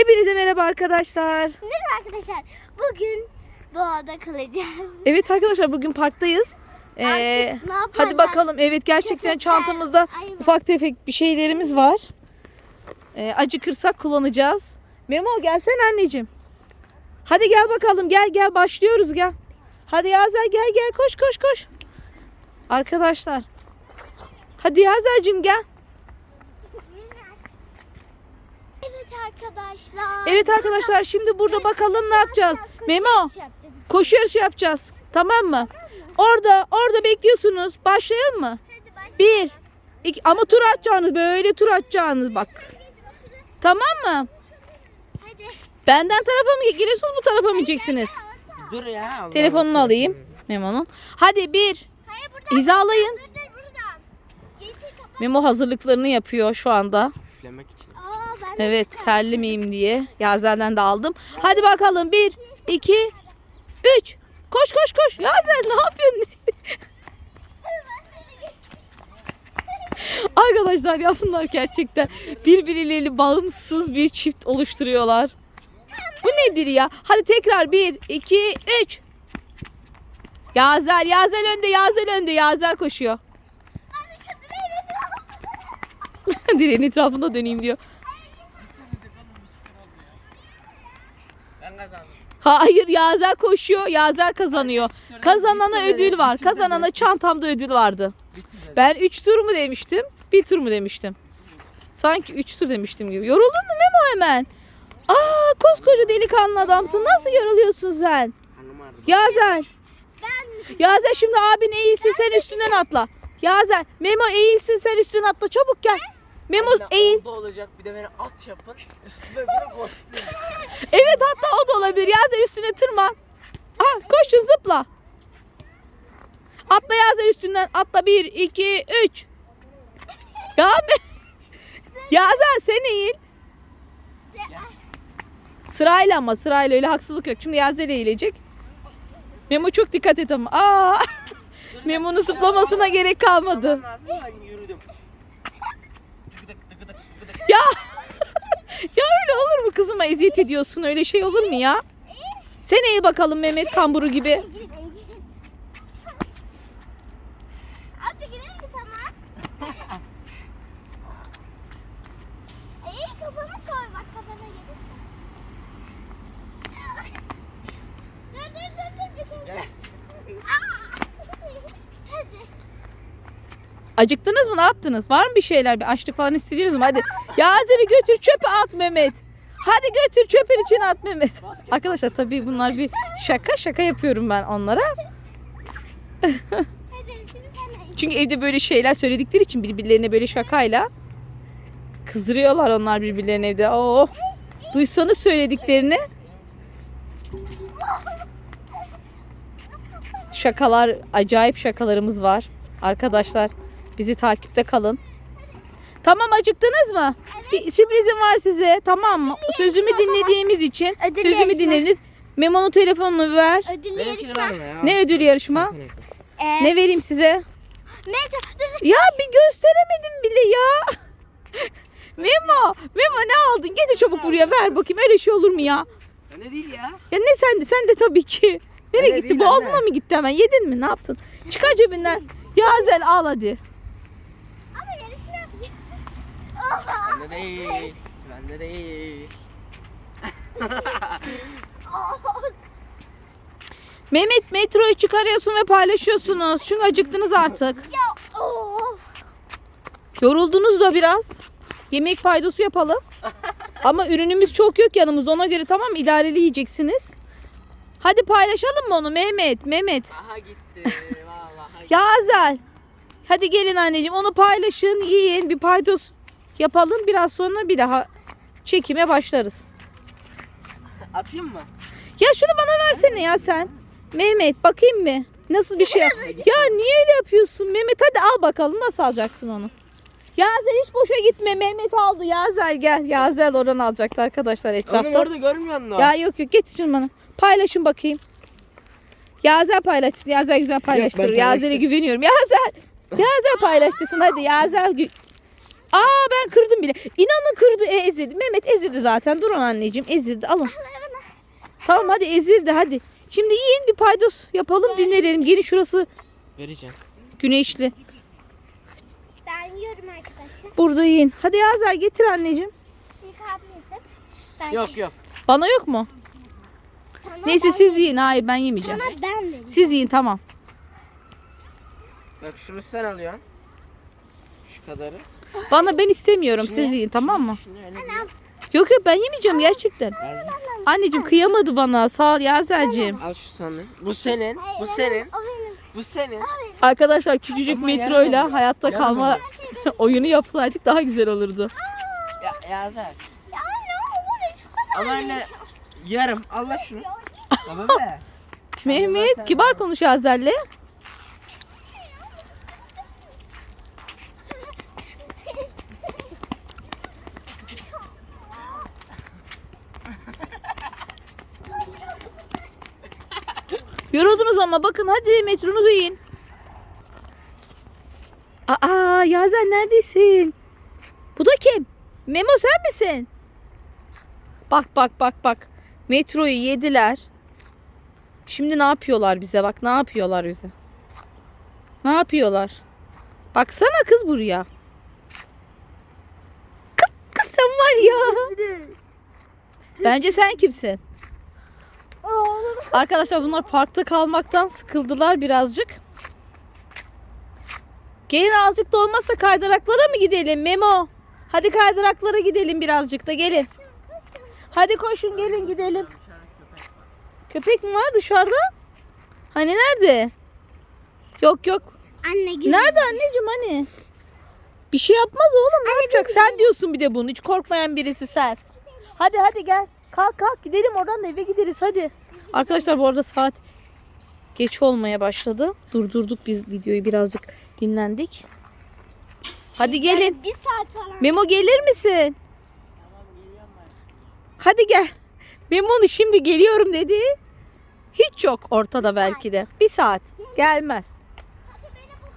Hepinize merhaba arkadaşlar. Merhaba arkadaşlar. Bugün doğada kalacağız. Evet arkadaşlar bugün parktayız. Ee, Artık ne yapacağız? hadi bakalım. Evet gerçekten Köpekler, çantamızda ayılar. ufak tefek bir şeylerimiz var. Ee, acıkırsak kullanacağız. Memo gelsene anneciğim. Hadi gel bakalım gel gel başlıyoruz gel. Hadi Yazel gel gel koş koş koş. Arkadaşlar. Hadi Yazel'cim gel. Evet arkadaşlar. Evet arkadaşlar şimdi burada bakalım ne yapacağız. Koşu Memo koşu yarışı yapacağız. Tamam mı? Orada orada bekliyorsunuz. Başlayalım mı? Bir, iki, ama tur atacaksınız böyle tur atacaksınız bak. Tamam mı? Hadi. Benden tarafa mı geliyorsunuz bu tarafa mı gideceksiniz? Dur ya. Allah Telefonunu Allah. alayım Memo'nun. Hadi bir, Hayır buradan. hizalayın. Dur dur buradan. Yeşil kapat. Memo hazırlıklarını yapıyor şu anda. Üflemek için. Evet terli miyim diye. Yazel'den de aldım. Hadi bakalım bir, iki, üç. Koş koş koş. Yazel ne yapıyorsun? Arkadaşlar ya bunlar gerçekten birbirleriyle bağımsız bir çift oluşturuyorlar. Bu nedir ya? Hadi tekrar bir, iki, üç. Yazel, Yazel önde, Yazel önde, Yazel koşuyor. Direğin etrafında döneyim diyor. Kazandım. Hayır Yazel koşuyor, Yazel kazanıyor. Kazanana ödül var. Kazanana çantamda ödül vardı. Ben 3 tur mu demiştim? 1 tur mu demiştim? Sanki 3 tur demiştim gibi. Yoruldun mu Memo hemen? Aa koskoca delikanlı adamsın. Nasıl yoruluyorsun sen? Yazel. Ben Yazel şimdi abin eğilsin sen üstünden atla. Yazel. Memo eğilsin sen üstünden atla. Çabuk gel. Memo Anne, eğil. oldu olacak bir de beni at yapın. Üstüme böyle koştu. Evet hatta o da olabilir. Yazel üstüne tırman. Aha koşun zıpla. Atla Yazel üstünden. Atla 1, 2, 3. Ya me- Yazel sen eğil. Sırayla ama sırayla öyle haksızlık yok. Şimdi Yazel eğilecek. Memo çok dikkat et ama. Aa! Memo'nun zıplamasına gerek kalmadı. Lazım ben yürüdüm. Ya ya öyle olur mu kızıma eziyet ediyorsun öyle şey olur mu ya? Sen eğil bakalım Mehmet kamburu gibi. Girelim mi tamam? İyi kafanı koy bak kafana gelir. Dur dur dur dur bir şey. Gel. Aa! Hadi. Acıktınız mı ne yaptınız? Var mı bir şeyler? Bir açlık falan hissediyorsunuz mu? Hadi Yazeri götür çöpe at Mehmet. Hadi götür çöpün içine at Mehmet. Arkadaşlar tabii bunlar bir şaka şaka yapıyorum ben onlara. Çünkü evde böyle şeyler söyledikleri için birbirlerine böyle şakayla kızdırıyorlar onlar birbirlerine evde. Oh. Duysanız söylediklerini. Şakalar, acayip şakalarımız var. Arkadaşlar bizi takipte kalın. Tamam acıktınız mı? Bir sürprizim var size. Tamam mı? Sözümü dinlediğimiz için Ödül sözümü yarışma. dinlediniz. Memo'nun telefonunu ver. Benimkini yarışma. Ne ödül yarışma? Ee, Ne vereyim size? Ya bir gösteremedim bile ya. Memo, Memo ne aldın? Getir çabuk buraya ver bakayım. Öyle şey olur mu ya? Ne değil ya. Ya ne sen de sen de tabii ki. Nereye Öyle gitti? Boğazına anne. mı gitti hemen? Yedin mi? Ne yaptın? Çıkar cebinden. Yazel al hadi. Ama yarışma yapacağız. Oha. Bende değil. Bende değil. Mehmet metroyu çıkarıyorsun ve paylaşıyorsunuz. Çünkü acıktınız artık. Ya of. Yoruldunuz da biraz. Yemek paydosu yapalım. Ama ürünümüz çok yok yanımızda. Ona göre tamam? İdareli yiyeceksiniz. Hadi paylaşalım mı onu Mehmet? Mehmet. Aha gitti. Vallahi. Yazel. Hadi gelin anneciğim onu paylaşın, yiyin, bir paydos yapalım. Biraz sonra bir daha çekime başlarız. Atayım mı? Ya şunu bana versene ya sen. Mehmet bakayım mı? Nasıl bir şey? ya niye öyle yapıyorsun Mehmet? Hadi al bakalım nasıl alacaksın onu? Yazel hiç boşa gitme. Mehmet aldı. Yazel gel. Yazel oradan alacaktı arkadaşlar etrafta. orada görmüyor musun? Ya yok yok getir şunu bana. Paylaşın bakayım. Yazel paylaşsın. Yazel güzel paylaştırır. Yazel'e güveniyorum. Yazel. Yazel paylaştırsın hadi. Yazel. Aa ben kırdım bile. İnanın kırdı. E, ezildi. Mehmet ezildi zaten. Durun anneciğim ezildi. Alın. Tamam hadi ezildi hadi. Şimdi yiyin bir paydos yapalım dinlenelim. Gelin şurası Vereceğim. güneşli. Ben yiyorum arkadaşlar. Burada yiyin. Hadi Yazel getir anneciğim. İlk. Ben Yok yok. Bana yok mu? Sana Neyse ben siz yiyin. Hayır ben yemeyeceğim. Sana ben. Siz yiyin tamam. Bak şunu sen alıyorsun. Şu kadarı. Bana ben istemiyorum. Siz yiyin tamam mı? Yok yok ben yemeyeceğim gerçekten. Anneciğim kıyamadı bana. Sağ ol Yazel'ciğim. Al şu sana. Bu senin. Bu senin. Bu senin. Arkadaşlar küçücük Ama metroyla yarın hayatta oluyor. kalma Yarın oyunu yapsaydık daha güzel olurdu. Ya Yazer. Ya ne olur şu kadar. Ama anne yarım. Allah şunu. Baba be. Mehmet kibar konuş Yazel'le. Yoruldunuz ama bakın hadi metronuzu yiyin. Aa Yazel neredesin? Bu da kim? Memo sen misin? Bak bak bak bak. Metroyu yediler. Şimdi ne yapıyorlar bize? Bak ne yapıyorlar bize? Ne yapıyorlar? Baksana kız buraya. Kız, kız sen var ya. Bence sen kimsin? Arkadaşlar bunlar parkta kalmaktan sıkıldılar birazcık. Gelin azıcık da olmazsa kaydıraklara mı gidelim Memo? Hadi kaydıraklara gidelim birazcık da gelin. Hadi koşun gelin gidelim. Köpek mi var dışarıda? Hani nerede? Yok yok. Anne gül. Nerede anneciğim hani? Bir şey yapmaz oğlum ne yapacak? Sen diyorsun bir de bunu. Hiç korkmayan birisi sen. Hadi hadi gel. Kalk kalk gidelim oradan da eve gideriz hadi. Arkadaşlar bu arada saat geç olmaya başladı. Durdurduk biz videoyu birazcık dinlendik. Hadi gelin. Bir saat falan. Memo gelir misin? Hadi gel. Memo'nu şimdi geliyorum dedi. Hiç yok ortada belki de. Bir saat. Gelmez.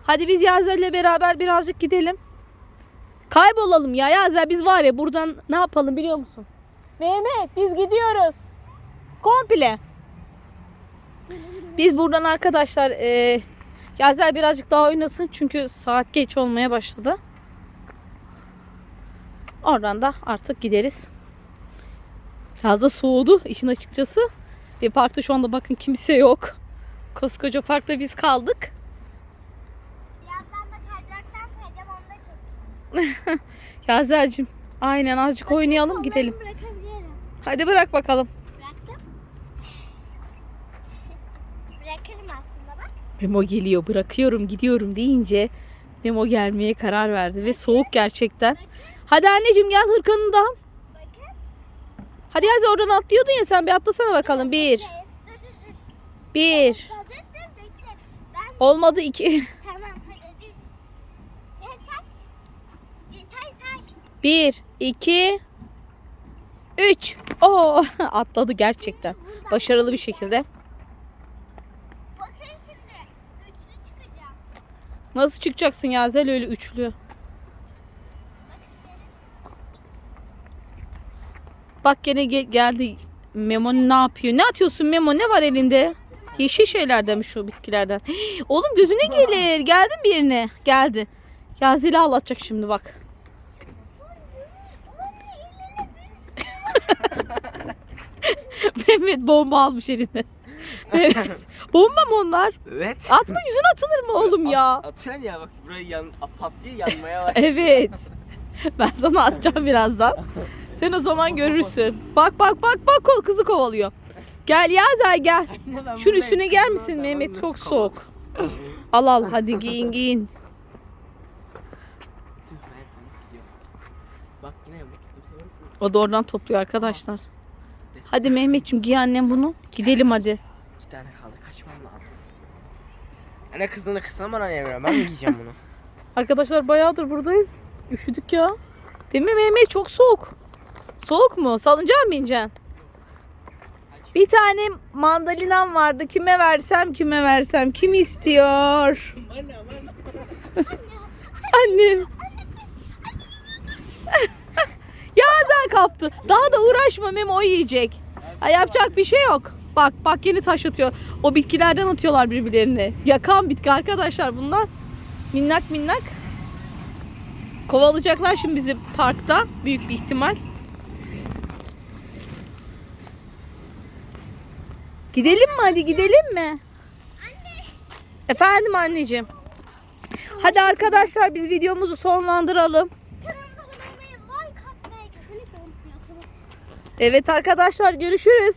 Hadi biz Yazel'le beraber birazcık gidelim. Kaybolalım ya Yazel biz var ya buradan ne yapalım biliyor musun? Mehmet biz gidiyoruz. Komple. Biz buradan arkadaşlar e, Yazel birazcık daha oynasın çünkü saat geç olmaya başladı. Oradan da artık gideriz. Biraz da soğudu işin açıkçası. Ve parkta şu anda bakın kimse yok. Koskoca parkta biz kaldık. Birazdan da kaydıraktan kayacağım onu da çek. Yazel'cim aynen azıcık oynayalım gidelim. Kollarımı Bırakabilirim. Hadi bırak bakalım. Bıraktım. Bırakırım aslında bak. Memo geliyor bırakıyorum gidiyorum deyince Memo gelmeye karar verdi ve soğuk gerçekten. Hadi anneciğim gel hırkanını da al. Bakın. Hadi Yazel oradan atlıyordun ya sen bir atlasana bakalım. Bir, Dur dur dur. bir. Dur dur bekle. Ben Olmadı iki. tamam hadi dur. Yeter. Bir say say. Bir, iki, üç. Oo atladı gerçekten. Başarılı bir şekilde. Bakın şimdi. Üçlü çıkacağım. Nasıl çıkacaksın Yazel öyle üçlü? Bak gene ge- geldi. Memo ne yapıyor? Ne atıyorsun Memo? Ne var elinde? Yeşil şeylerden mi şu bitkilerden? Hii, Oğlum gözüne gelir. Geldin bir yerine. Geldi. Yazel'i ağlatacak şimdi bak. Mehmet bomba almış eline. Mehmet, bomba mı onlar? Evet. Atma yüzüne atılır mı oğlum ya? At, atıyorsun ya bak burayı yan, patlıyor yanmaya başlıyor. Evet. Ben sana atacağım birazdan. Sen o zaman görürsün. Bak bak bak bak kol kızı kovalıyor. Gel Yazel gel. Şunun üstüne gel misin Mehmet? Çok soğuk. Al al hadi giyin giyin. O da oradan topluyor arkadaşlar. Hadi Mehmetciğim giy annem bunu. Gidelim hadi. İki tane kaldı kaçmam lazım. Anne kızını kısana bana veriyorsun? Ben mi giyeceğim bunu? Arkadaşlar bayağıdır buradayız. Üşüdük ya. Değil mi Mehmet? Çok soğuk. Soğuk mu? Salıncağa mı bineceksin? Bir tane mandalinam vardı. Kime versem kime versem. Kim istiyor? Anne anne. Annem. Yazel kaptı. Daha da uğraşma Memo o yiyecek. Ha, yapacak bir şey yok. Bak bak yeni taş atıyor. O bitkilerden atıyorlar birbirlerini. Yakan bitki arkadaşlar bunlar. Minnak minnak. Kovalayacaklar şimdi bizi parkta. Büyük bir ihtimal. Gidelim mi hadi gidelim mi? Efendim anneciğim. Hadi arkadaşlar biz videomuzu sonlandıralım. Evet arkadaşlar görüşürüz.